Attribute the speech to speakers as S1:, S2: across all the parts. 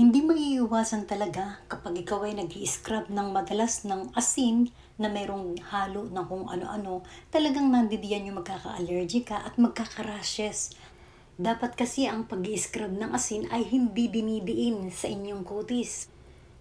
S1: Hindi maiiwasan talaga kapag ikaw ay nag scrub ng madalas ng asin na merong halo ng kung ano-ano, talagang nandidiyan yung magkaka-allergy ka at magkaka-rashes. Dapat kasi ang pag scrub ng asin ay hindi dinidiin sa inyong kutis.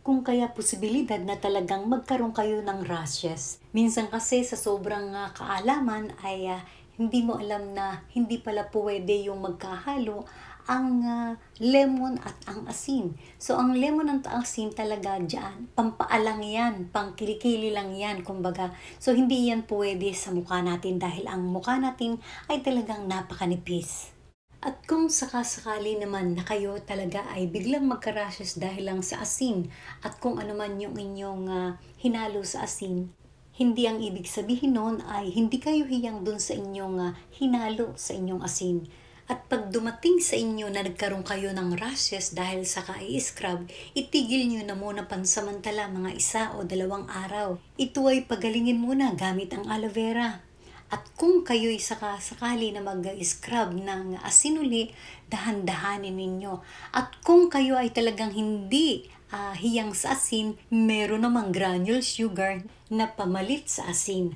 S1: Kung kaya posibilidad na talagang magkaroon kayo ng rashes. Minsan kasi sa sobrang ah, kaalaman ay ah, hindi mo alam na hindi pala pwede yung magkahalo ang ah, lemon at ang asin. So ang lemon at ang asin talaga dyan, pampaalang yan, pangkilikili lang yan, kumbaga. So hindi yan pwede sa mukha natin dahil ang mukha natin ay talagang napakanipis. At kung sakasakali naman na kayo talaga ay biglang magka-rashes dahil lang sa asin at kung ano man yung inyong ah, hinalo sa asin, hindi ang ibig sabihin nun ay hindi kayo hiyang dun sa inyong ah, hinalo sa inyong asin. At pag dumating sa inyo na nagkaroon kayo ng rashes dahil sa kai-scrub, itigil nyo na muna pansamantala mga isa o dalawang araw. Ito ay pagalingin muna gamit ang aloe vera. At kung kayo'y sakasakali na mag-scrub ng asin uli, dahan-dahanin ninyo. At kung kayo ay talagang hindi ah, hiyang sa asin, meron namang granule sugar na pamalit sa asin.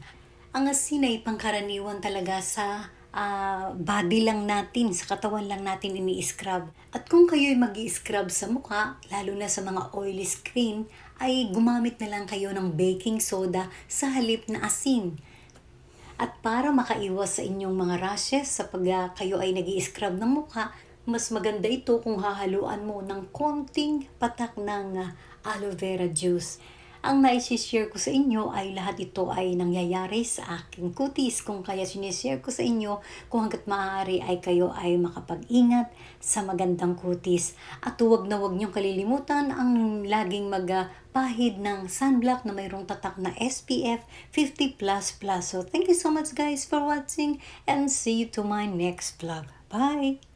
S1: Ang asin ay pangkaraniwan talaga sa ah, body lang natin, sa katawan lang natin ini-scrub. At kung kayo'y mag scrub sa mukha, lalo na sa mga oily skin, ay gumamit na lang kayo ng baking soda sa halip na asin. At para makaiwas sa inyong mga rashes sa pag ah, kayo ay nag scrub ng mukha, mas maganda ito kung hahaluan mo ng konting patak ng ah, aloe vera juice. Ang naisishare ko sa inyo ay lahat ito ay nangyayari sa aking kutis. Kung kaya sinishare ko sa inyo, kung hanggat maaari ay kayo ay makapag-ingat sa magandang kutis. At huwag na huwag niyong kalilimutan ang laging magpahid ng sunblock na mayroong tatak na SPF 50++. So thank you so much guys for watching and see you to my next vlog. Bye!